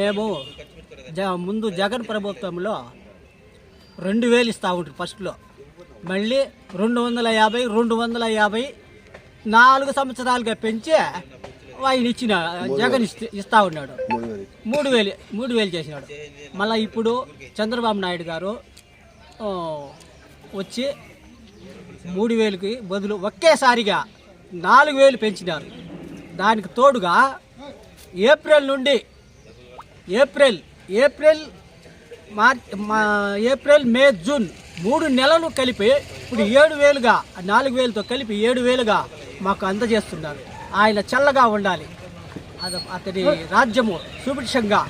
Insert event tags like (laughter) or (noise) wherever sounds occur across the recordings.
మేము జ ముందు జగన్ ప్రభుత్వంలో రెండు వేలు ఇస్తూ ఉంటారు ఫస్ట్లో. మళ్ళీ రెండు వందల యాభై రెండు వందల యాభై నాలుగు సంవత్సరాలుగా పెంచి ఆయన ఇచ్చిన జగన్ ఇస్తా ఉన్నాడు. మూడు వేలు మూడు వేలు చేసినాడు. మళ్ళీ ఇప్పుడు చంద్రబాబు నాయుడు గారు వచ్చి మూడు వేలకి బదులు ఒకేసారిగా నాలుగు వేలు పెంచినారు. దానికి తోడుగా ఏప్రిల్ నుండి ఏప్రిల్ ఏప్రిల్ మార్చ్ మా ఏప్రిల్ మే జూన్ మూడు నెలలు కలిపి ఇప్పుడు ఏడు వేలుగా నాలుగు వేలతో కలిపి ఏడు వేలుగా మాకు అందజేస్తున్నారు. ఆయన చల్లగా ఉండాలి. అది అతడి రాజ్యము సుభిక్షంగా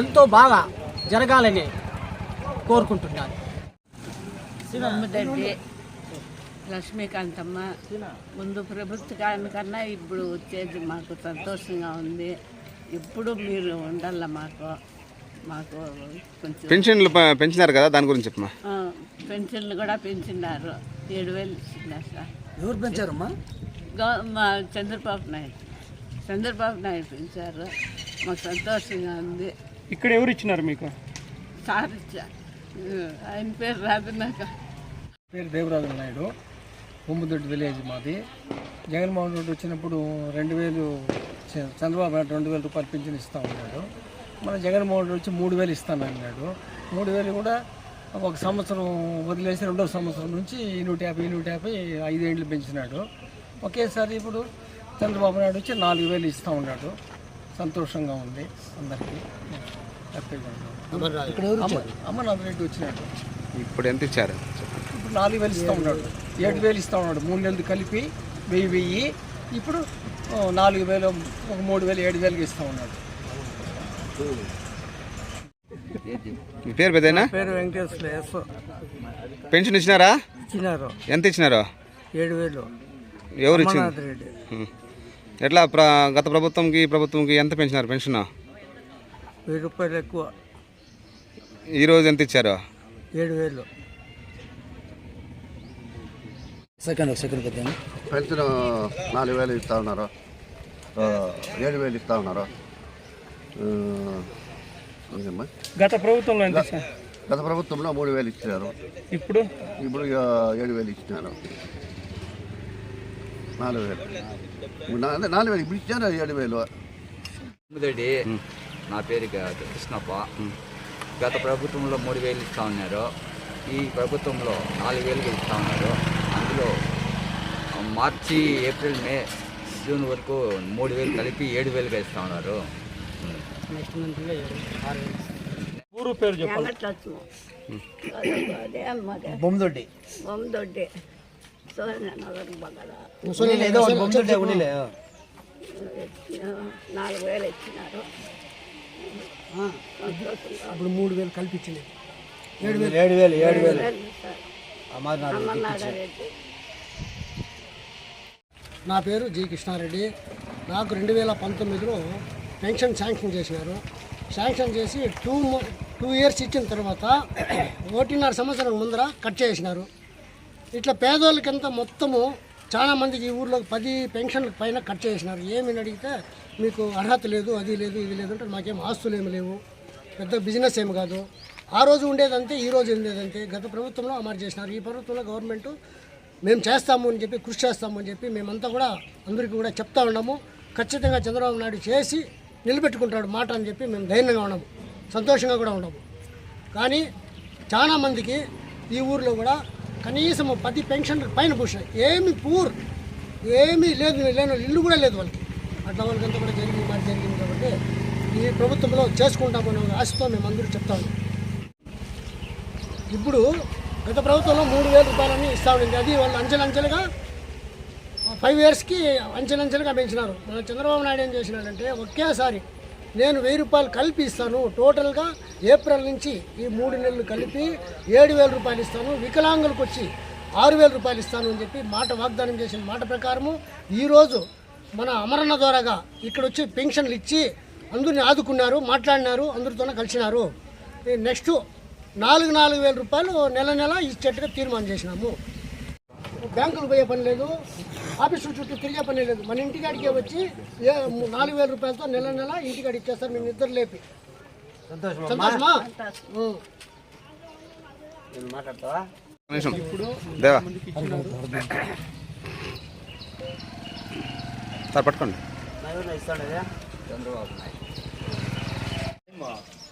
ఎంతో బాగా జరగాలని కోరుకుంటున్నాను. లక్ష్మీకాంతమ్మ. ముందు ప్రభుత్వ కాలం కన్నా ఇప్పుడు వచ్చేది మాకు సంతోషంగా ఉంది. ఇప్పుడు మీరు ఉండాల మాకు? మాకు కొంచెం పెన్షన్లు ప- పెంచినారు కదా దాని గురించి చెప్పమా ఆ, పెన్షన్లు కూడా పెంచినారు. ఏడు వేలు ఇచ్చినారు సార్. ఎవరు పెంచారమ్మా? గవ- మా చంద్రబాబు నాయుడు. చంద్రబాబు నాయుడు పెంచారు. మాకు సంతోషంగా ఉంది. ఇక్కడ ఎవరు ఇచ్చినారు మీకు? సార్ ఇచ్చారు. ఆయన పేరు రాదు నాకు పేరు దేవరాజు నాయుడు. బొమ్మిదొడ్డి విలేజ్ మాది. జగన్మోహన్ రెడ్డి వచ్చినప్పుడు రెండు వేలు చంద్రబాబు నాయుడు రెండు వేల రూపాయలు పింఛన్ ఇస్తా ఉన్నాడు. మన జగన్మోహన్ రెడ్డి వచ్చి మూడు వేలు ఇస్తాను అన్నాడు. మూడు వేలు కూడా ఒక సంవత్సరం వదిలేసి రెండో సంవత్సరం నుంచి నూట యాభై నూట యాభై ఐదేళ్ళు పెంచినాడు. ఒకేసారి ఇప్పుడు చంద్రబాబు నాయుడు వచ్చి నాలుగు వేలు ఇస్తూ ఉన్నాడు. సంతోషంగా ఉంది అందరికీ. హ్యాపీగా అమ్మ- అమర్నాథ్ రెడ్డి వచ్చినాడు. ఇప్పుడు ఎంత ఇచ్చారు? ఇప్పుడు నాలుగు వేలు ఇస్తూ ఉన్నాడు. ఏడు వేలు ఇస్తూ ఉన్నాడు. మూడు నెలలు కలిపి వెయ్యి వెయ్యి. ఇప్పుడు నాలుగు వేలు ఒక మూడు వేలు ఏడు వేలుగా ఇస్తూ ఉన్నాడు. పేరు పెద్దనా పేరు వెంకటేశ్వర పెన్షన్ ఇచ్చినారా? ఇచ్చినారు. ఎంత ఇచ్చినారు? ఏడు వేలు. ఎవరు ఇచ్చింది? ఉం. ఎట్లా ప్ర గత ప్రభుత్వంకి ప్రభుత్వంకి ఎంత పెంచినారు పెన్షన్? వెయ్యి రూపాయలు ఎక్కువ. ఈరోజు ఎంత ఇచ్చారు? ఏడు వేలు. సెకండ్ సెకండ్ పెద్ద పెన్షన్ నాలుగు వేలు ఇస్తూ ఉన్నారు. ఏడు వేలు ఇస్తూ ఉన్నారు? గత ప్రభుత్వంలో ఎంత సార్ గత ప్రభుత్వంలో మూడు వేలు ఇచ్చినారు. ఇప్పుడు? ఇప్పుడు ఇక ఏడు వేలు ఇచ్చినారు. నాలుగు వేలు. నాలుగు వేలు ఇప్పుడు ఇచ్చారు ఏడు వేలు? తొమ్మిదడి నా పేరు కృష్ణప్ప. గత ప్రభుత్వంలో మూడు వేలు ఇస్తా ఉన్నారు. ఈ ప్రభుత్వంలో నాలుగు వేలు ఇస్తా ఉన్నారు. అందులో మార్చి ఏప్రిల్ మే జూన్ వరకు మూడు వేలు కలిపి ఏడు వేలుగా ఇస్తా ఉన్నారు. ఊరు పేరు చెప్పాలి. వెంకటలక్ష్మి. అదే అమ్మదే బొమ్మదొడ్డి. బొమ్మదొడ్డి. నాలుగు వేలు ఇచ్చినారు. అప్పుడు మూడు వేలు కల్పించింది ఏడు వేలు ఏడు వేలు ఏడు వేలు. అమర్నాథ రెడ్డి. నా పేరు జి కృష్ణారెడ్డి. నాకు రెండు వేల పంతొమ్మిదిలో పెన్షన్ శాంక్షన్ చేసినారు శాంక్షన్ చేసి టూ టూ ఇయర్స్ ఇచ్చిన తర్వాత (clears throat) ఒకటిన్నర సంవత్సరం ముందర కట్ చేసినారు. ఇట్లా పేదోళ్ళకంతా మొత్తము చాలా మందికి ఈ ఊర్లో పది పెన్షన్ల పైన కట్ చేసినారు. ఏమని అడిగితే మీకు అర్హత లేదు అది లేదు ఇది లేదు అంటే మాకేం ఆస్తులు ఏమి లేవు. పెద్ద బిజినెస్ ఏమి కాదు. ఆ రోజు ఉండేదంతే ఈ రోజు ఉండేదంతే. గత ప్రభుత్వంలో అమలు చేసినారు. ఈ ప్రభుత్వంలో గవర్నమెంట్ మేము చేస్తాము అని చెప్పి కృషి చేస్తాము అని చెప్పి మేమంతా కూడా అందరికీ కూడా చెప్తా ఉన్నాము. ఖచ్చితంగా చంద్రబాబు నాయుడు చేసి నిలబెట్టుకుంటాడు మాట అని చెప్పి మేము ధైర్యంగా ఉన్నాము. సంతోషంగా కూడా ఉన్నాము. కానీ చాలా మందికి ఈ ఊర్లో కూడా కనీసం పది పెన్షన్ పైన పూసినాయి ఏమి పూర్ ఏమీ లేదు లేని ఇల్లు కూడా లేదు వాళ్ళకి. అట్లా వాళ్ళకంతా కూడా జరిగింది మాట జరిగింది కాబట్టి ఈ ప్రభుత్వంలో చేసుకుంటామనే ఆశతో మేము అందరూ చెప్తాము ఇప్పుడు గత ప్రభుత్వంలో మూడు వేల రూపాయలని ఇస్తా ఉండింది అది వాళ్ళు అంచెలంచెలుగా ఫైవ్ ఇయర్స్కి అంచెలంచెలుగా పెంచినారు. మన చంద్రబాబు నాయుడు ఏం చేసినాడంటే ఒకేసారి నేను వెయ్యి రూపాయలు కలిపి ఇస్తాను. టోటల్గా ఏప్రిల్ నుంచి ఈ మూడు నెలలు కలిపి ఏడు వేల రూపాయలు ఇస్తాను. వికలాంగులకు వచ్చి ఆరు వేల రూపాయలు ఇస్తాను అని చెప్పి మాట వాగ్దానం చేసిన మాట ప్రకారము ఈరోజు మన అమరణ ద్వారాగా ఇక్కడ వచ్చి పెన్షన్లు ఇచ్చి అందరిని ఆదుకున్నారు మాట్లాడినారు అందరితోనే కలిసినారు. నెక్స్ట్ నాలుగు నాలుగు వేల రూపాయలు నెల నెల ఇచ్చేట్టుగా తీర్మానం చేసినాము. బ్యాంకులు పోయే పని లేదు ఆఫీసుల చుట్టూ తిరిగే పని లేదు. మన ఇంటికాడికే వచ్చి ఏ నాలుగు వేల రూపాయలతో నెల నెల ఇంటికాడ ఇచ్చేస్తారు మేము నిద్ర లేపి. సంతోషమా? దేవా. సార్ పట్టుకోండి. చంద్రబాబు నాయుడు.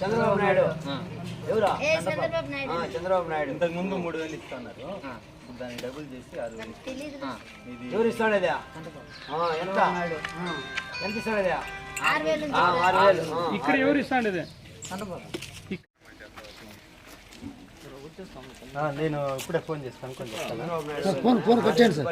చంద్రబాబు నాయుడు. ఎవరా? చంద్రబాబు నాయుడు. ఇంతకు ముందు మూడు వేలు ఇస్తున్నారు. దాన్ని డబుల్ చేసి ఆరు వేలు ఎవరు ఇస్తాడు ఎంత? ఎంత ఇస్తాడు ఆరు వేలు ఇక్కడ ఎవరు ఇస్తాండి ఇది నేను ఇప్పుడే ఫోన్ చేస్తాను. కొంచెం ఫోన్ ఫోన్ కట్ చేయండి సార్